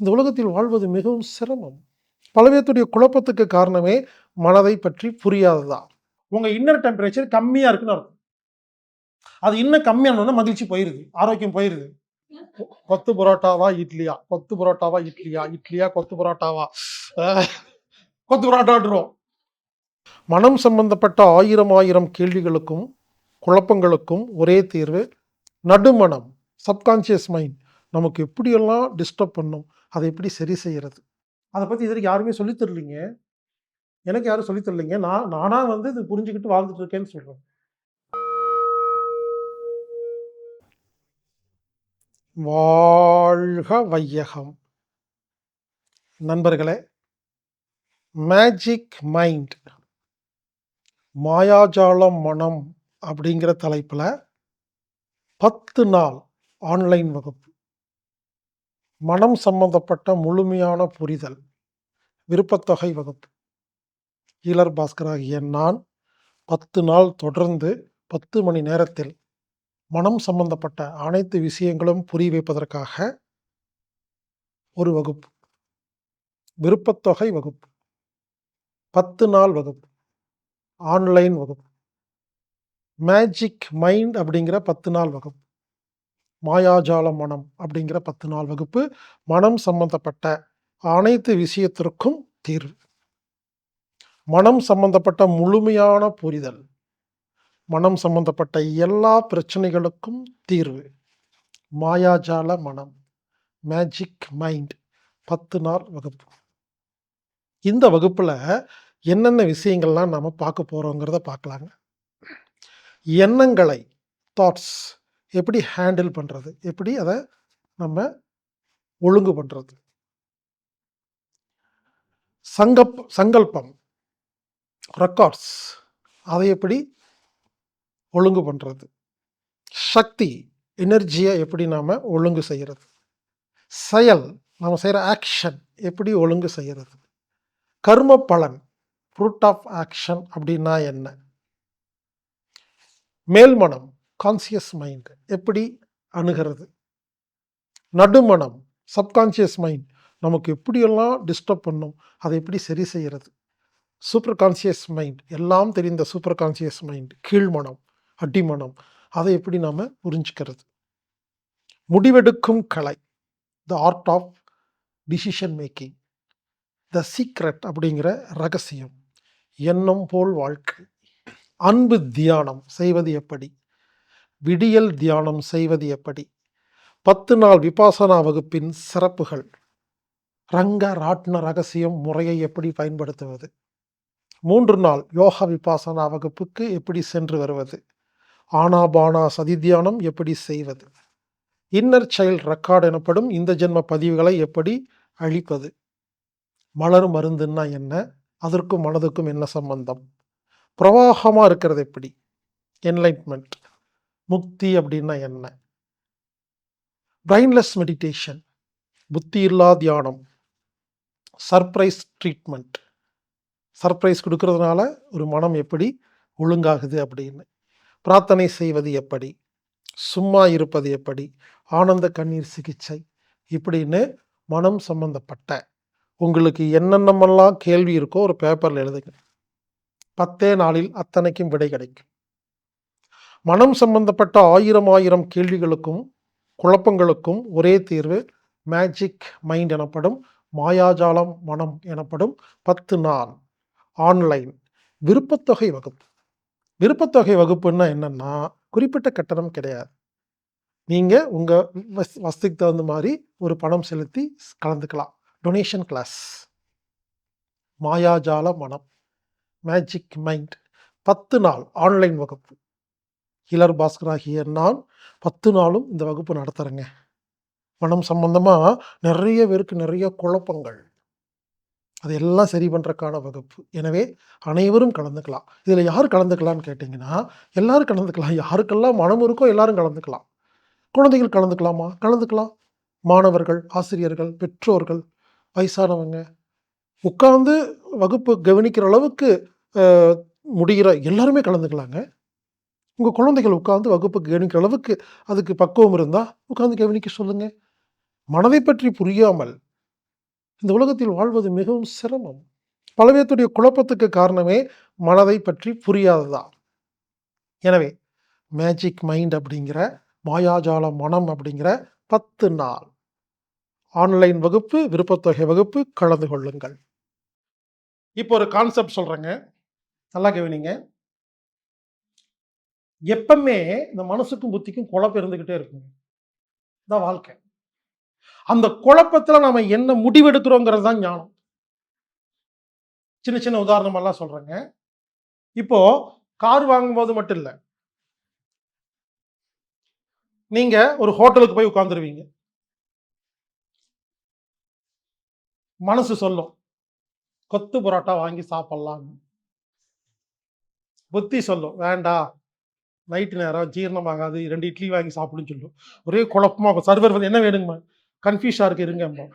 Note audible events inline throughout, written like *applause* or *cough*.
இந்த உலகத்தில் வாழ்வது மிகவும் சிரமம். பல பேர்த்துடைய குழப்பத்துக்கு காரணமே மனதை பற்றி புரியாததான் உங்க இன்னர் டெம்பரேச்சர் கம்மியா இருக்குன்னு அர்த்தம். அது இன்னும் கம்மியானோன்னா மகிழ்ச்சி போயிருது ஆரோக்கியம் போயிருது. கொத்து பரோட்டாவா இட்லியா? கொத்து பரோட்டாவா இட்லியா? இட்லியா கொத்து பரோட்டாவா? *laughs* கொத்து பரோட்டாடுறோம் மனம் சம்பந்தப்பட்ட ஆயிரம் ஆயிரம் கேள்விகளுக்கும் குழப்பங்களுக்கும் ஒரே தீர்வு நடுமனம் சப்கான்ஷியஸ் மைண்ட் நமக்கு எப்படியெல்லாம் டிஸ்டர்ப் பண்ணும் அதை எப்படி சரி செய்யறது? அதை பற்றி இது வரைக்கும் யாருமே சொல்லித்தரலிங்க எனக்கு யாரும் சொல்லித்தரலிங்க நான் நானாக வந்து இது புரிஞ்சுக்கிட்டு வாழ்ந்துட்டு இருக்கேன்னு சொல்கிறேன் வாழ்க வையகம். நண்பர்களே மேஜிக் மைண்ட் மாயாஜாலம் மனம் அப்படிங்கிற தலைப்பில் பத்து நாள் ஆன்லைன் வகுப்பு. மனம் சம்பந்தப்பட்ட முழுமையான புரிதல் விருப்பத்தொகை வகுப்பு. ஈலர் பாஸ்கராகிய நான் பத்து நாள் தொடர்ந்து பத்து மணி நேரத்தில் மனம் சம்பந்தப்பட்ட அனைத்து விஷயங்களும் புரிய வைப்பதற்காக ஒரு வகுப்பு. விருப்பத்தொகை வகுப்பு. பத்து நாள் வகுப்பு. ஆன்லைன் வகுப்பு. மேஜிக் மைண்ட் அப்படிங்கிற பத்து நாள் வகுப்பு. மாயாஜால மனம் அப்படிங்கிற பத்து நாள் வகுப்பு மனம் சம்பந்தப்பட்ட அனைத்து விஷயத்திற்கும் தீர்வு. மனம் சம்பந்தப்பட்ட முழுமையான புரிதல். மனம் சம்பந்தப்பட்ட எல்லா பிரச்சனைகளுக்கும் தீர்வு. மாயாஜால மனம் மேஜிக் மைண்ட் பத்து நாள் வகுப்பு. இந்த வகுப்பில் என்னென்ன விஷயங்கள்லாம் நாம் பார்க்க போகிறோங்கிறத பார்க்கலாங்க. எண்ணங்களை தாட்ஸ் எப்படி ஹேண்டில் பண்ணுறது எப்படி அதை நம்ம ஒழுங்கு பண்ணுறது சங்கப் சங்கல்பம் ரெக்கார்ட்ஸ் அதை எப்படி ஒழுங்கு பண்ணுறது சக்தி எனர்ஜியை எப்படி நாம் ஒழுங்கு செய்கிறது செயல் நம்ம செய்கிற ஆக்ஷன் எப்படி ஒழுங்கு செய்கிறது கர்ம பலன் ஃப்ரூட் ஆஃப் ஆக்ஷன் அப்படின்னா என்ன? மேல்மனம் கான்சியஸ் மைண்டு எப்படி அணுகிறது? நடுமணம் சப்கான்சியஸ் மைண்ட் நமக்கு எப்படியெல்லாம் டிஸ்டர்ப் பண்ணும்? அதை எப்படி சரி செய்கிறது? சூப்பர் கான்சியஸ் மைண்ட் எல்லாம் தெரிந்த சூப்பர் கான்சியஸ் மைண்ட் கீழ்மனம் அடிமனம். அதை எப்படி நாம் புரிஞ்சுக்கிறது? முடிவெடுக்கும் கலை. The art of decision making the secret அப்படிங்கிற ரகசியம். எண்ணம் போல் வாழ்க்கை. அன்பு தியானம். செய்வது எப்படி? விடியல் தியானம் செய்வது எப்படி? பத்து நாள் விபாசனா வகுப்பின் சிறப்புகள். ரங்க ராட்ன ரகசியம் முறையை எப்படி பயன்படுத்துவது? மூன்று நாள் யோகா விபாசனா வகுப்புக்கு எப்படி சென்று வருவது? ஆனாபானா சதித்தியானம் எப்படி செய்வது? இன்னர் சைல்ட் ரெக்கார்ட் எனப்படும் இந்த ஜென்ம பதிவுகளை எப்படி அழிப்பது? மலர் மருந்துன்னா என்ன? அதற்கும் மனதுக்கும் என்ன சம்பந்தம்? பிரவாகமாக இருக்கிறது எப்படி? என்லைட்மெண்ட் முக்தி அப்படின்னா என்ன? பிரைன்லெஸ் மெடிடேஷன் புத்தி இல்லா தியானம் சர்ப்ரைஸ் ட்ரீட்மெண்ட் சர்ப்ரைஸ் கொடுக்கறதுனால ஒரு மனம் எப்படி ஒழுங்காகுது அப்படின்னு. பிரார்த்தனை செய்வது எப்படி? சும்மா இருப்பது எப்படி? ஆனந்த கண்ணீர் சிகிச்சை இப்படின்னு மனம் சம்பந்தப்பட்ட உங்களுக்கு என்னென்னமெல்லாம் கேள்வி இருக்கோ ஒரு பேப்பரில் எழுதுங்க. பத்தே நாளில் அத்தனைக்கும் விடை கிடைக்கும். மனம் சம்பந்தப்பட்ட ஆயிரம் ஆயிரம் கேள்விகளுக்கும் குழப்பங்களுக்கும் ஒரே தீர்வு மேஜிக் மைண்ட் எனப்படும் மாயாஜாலம் மனம் எனப்படும் பத்து நாள் ஆன்லைன் விருப்பத்தொகை வகுப்பு. விருப்பத்தொகை வகுப்புன்னா என்னென்னா குறிப்பிட்ட கட்டணம் கிடையாது. நீங்கள் உங்கள் வஸ் வசதிக்கு தகுந்த மாதிரி ஒரு பணம் செலுத்தி கலந்துக்கலாம். டொனேஷன் கிளாஸ் மாயாஜால மனம். மேஜிக் மைண்ட் பத்து நாள். ஆன்லைன் வகுப்பு. ஹிலர் பாஸ்கராகிய நான் பத்து நாளும் இந்த வகுப்பு நடத்துகிறேங்க மனம் சம்பந்தமாக நிறைய பேருக்கு நிறைய குழப்பங்கள். அது எல்லாம் சரி பண்ணுறக்கான வகுப்பு. எனவே அனைவரும் கலந்துக்கலாம். இதில் யார் கலந்துக்கலாம்னு கேட்டிங்கன்னா எல்லாரும் கலந்துக்கலாம். யாருக்கெல்லாம் மனம் இருக்கோ எல்லாரும் கலந்துக்கலாம். குழந்தைகள் கலந்துக்கலாமா? கலந்துக்கலாம். மாணவர்கள் ஆசிரியர்கள் பெற்றோர்கள் வயசானவங்க. உட்கார்ந்து வகுப்பு கவனிக்கிற அளவுக்கு முடிகிற எல்லாருமே கலந்துக்கலாங்க. உங்கள் குழந்தைகள் உட்கார்ந்து வகுப்பு கவனிக்கிற அளவுக்கு அதுக்கு பக்குவம் இருந்தால் உட்காந்து கவனிக்க சொல்லுங்கள் மனதை பற்றி புரியாமல் இந்த உலகத்தில் வாழ்வது மிகவும் சிரமம். பலவேத்துடைய குழப்பத்துக்கு காரணமே மனதை பற்றி புரியாததான் எனவே மேஜிக் மைண்ட் அப்படிங்கிற மாயாஜால மனம் அப்படிங்கிற பத்து நாள். ஆன்லைன் வகுப்பு விருப்பத்தொகை வகுப்பு கலந்து கொள்ளுங்கள். இப்போ ஒரு கான்செப்ட் சொல்கிறேங்க நல்லா கவனிங்க. எப்பவுமே இந்த மனசுக்கும் புத்திக்கும் குழப்பம் இருந்துகிட்டே இருக்குங்க இதான் வாழ்க்கை. அந்த குழப்பத்தில் நாம என்ன முடிவெடுக்கிறோங்கிறது தான் ஞானம். சின்ன சின்ன உதாரணம் எல்லாம் சொல்றேங்க. இப்போ கார் வாங்கும்போது மட்டும் இல்லை. நீங்க ஒரு ஹோட்டலுக்கு போய் உட்காந்துருவீங்க மனசு சொல்லும். கொத்து பரோட்டா வாங்கி சாப்பிடலாம் புத்தி சொல்லும். வேண்டாம் நைட்டு நேரம் ஜீரணமாகாது ரெண்டு இட்லி வாங்கி சாப்பிடுன்னு சொல்லுவோம் ஒரே குழப்பமாக இருக்கும். சர்வர் வந்து என்ன வேணுங்கம்மா? கன்ஃபியூஷாக இருக்கு இருங்கம்மா.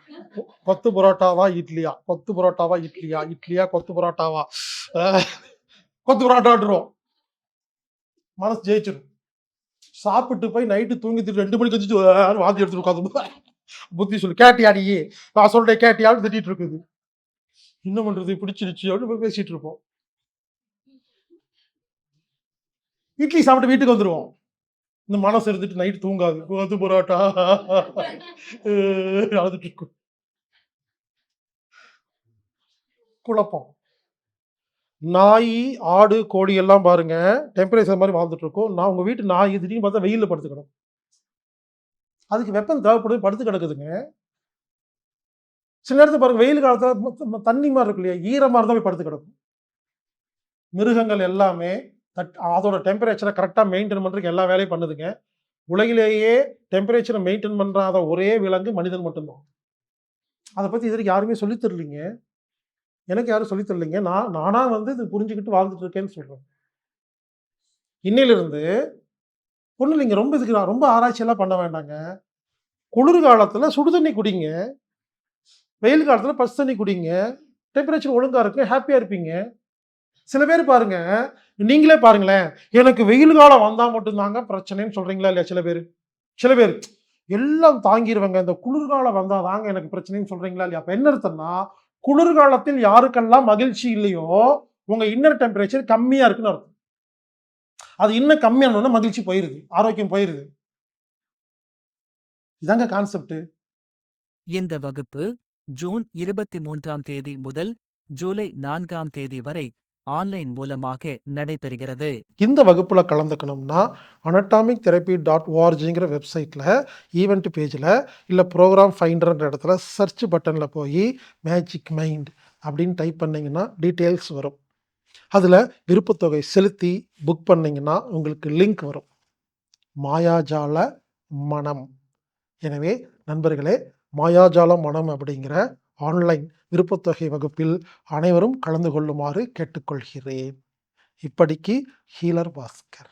கொத்து பரோட்டாவா இட்லியா? கொத்து பரோட்டாவா இட்லியா? இட்லியா கொத்து பரோட்டாவா? கொத்து பரோட்டாடுறோம் மனசு ஜெயிச்சிடும் சாப்பிட்டு போய் நைட்டு தூங்கிட்டு ரெண்டு மணிக்கு வச்சுட்டு வாந்தி எடுத்துட்டு உட்காந்து புத்தி சொல்லு கேட்டியாடி? நான் சொல்கிறேன் கேட்டியாடு திட்டிகிட்டு இருக்குது. என்ன பண்ணுறது பிடிச்சிருச்சு அப்படின்னு பேசிகிட்டு இருப்போம். இட்லி சாப்பிட்டு வீட்டுக்கு வந்துடுவோம் இந்த மனசு இருந்துட்டு நைட் தூங்காது. அது பரோட்டா. *laughs* அழுதுட்டு இருக்கும் குழப்பம். நாய் ஆடு கோழி எல்லாம் பாருங்க டெம்பரேச்சர் மாதிரி வாழ்ந்துட்டு இருக்கும். நான் உங்க வீட்டு நாய் திடீர்னு பார்த்தா வெயிலில் படுத்து கிடக்கும் அதுக்கு வெப்பம் தேவைப்படுது படுத்து கிடக்குதுங்க. சில நேரத்தில் பாருங்க வெயில் காலத்தில் தண்ணி மாதிரி இருக்கு இல்லையா? ஈரமாக இருந்தால் போய் படுத்து கிடக்கும். மிருகங்கள் எல்லாமே தட் அதோட டெம்பரேச்சரை கரெக்டாக மெயின்டைன் பண்ணுறதுக்கு எல்லா வேலையும் பண்ணுதுங்க. உலகிலேயே டெம்பரேச்சரை மெயின்டைன் பண்ணுறாத ஒரே விலங்கு மனிதன் மட்டும்தான். அதை பற்றி இது வரைக்கும் யாருமே சொல்லித் தரலைங்க. எனக்கு யாரும் சொல்லித்தரலிங்க நான் நானாக வந்து இது புரிஞ்சுக்கிட்டு வாழ்ந்துட்டு இருக்கேன்னு சொல்கிறேன் இன்னையிலிருந்து ஒன்றும் இல்லைங்க. ரொம்ப இதுக்கு நான் ரொம்ப ஆராய்ச்சியெல்லாம் பண்ண வேண்டாங்க. குளிர் காலத்தில் சுடு தண்ணி குடிங்க. வெயில் காலத்தில் பசு தண்ணி குடிங்க. டெம்பரேச்சர் ஒழுங்காக இருக்கும் ஹாப்பியாக இருப்பீங்க. சில பேர் பாருங்க நீங்களே பாருங்களேன் எனக்கு வெயில் காலம் வந்தா மட்டும்தாங்க பிரச்சனைன்னு சொல்றீங்களா இல்லையா சில பேர்? சில பேர் எல்லாம் தாங்கிடுவாங்க இந்த குளிர்காலம் வந்தா தாங்க எனக்கு பிரச்சனைன்னு சொல்றீங்களா இல்லையா? அப்போ என்ன அர்த்தம்னா குளிர்காலத்தில் யாருக்கெல்லாம் மகிழ்ச்சி இல்லையோ உங்க இன்னர் டெம்பரேச்சர் கம்மியா இருக்குன்னு அர்த்தம். அது இன்னும் கம்மியானோன்னா மகிழ்ச்சி போயிருது ஆரோக்கியம் போயிருது. இதாங்க கான்செப்ட் இந்த வகுப்பு ஜூன் இருபத்தி மூன்றாம் தேதி முதல் ஜூலை நான்காம் தேதி வரை ஆன்லைன் மூலமாக நடைபெறுகிறது. இந்த வகுப்பில் கலந்துக்கணும்னா அனட்டாமிக் தெரப்பி டாட் ஓஆர்ஜிங்கிற வெப்சைட்டில் ஈவெண்ட் பேஜில் இல்லை ப்ரோக்ராம் ஃபைண்டர்ன்ற இடத்துல சர்ச் பட்டனில் போய் மேஜிக் மைண்ட் அப்படின்னு டைப் பண்ணிங்கன்னா டீட்டெயில்ஸ் வரும். அதில் விருப்பத்தொகை செலுத்தி புக் பண்ணிங்கன்னா உங்களுக்கு லிங்க் வரும். மாயாஜால மனம். எனவே நண்பர்களே மாயாஜால மனம் அப்படிங்கிற ஆன்லைன் விருப்பத்தொகை வகுப்பில் அனைவரும் கலந்து கொள்ளுமாறு கேட்டுக்கொள்கிறேன். இப்படிக்கு ஹீலர் பாஸ்கர்.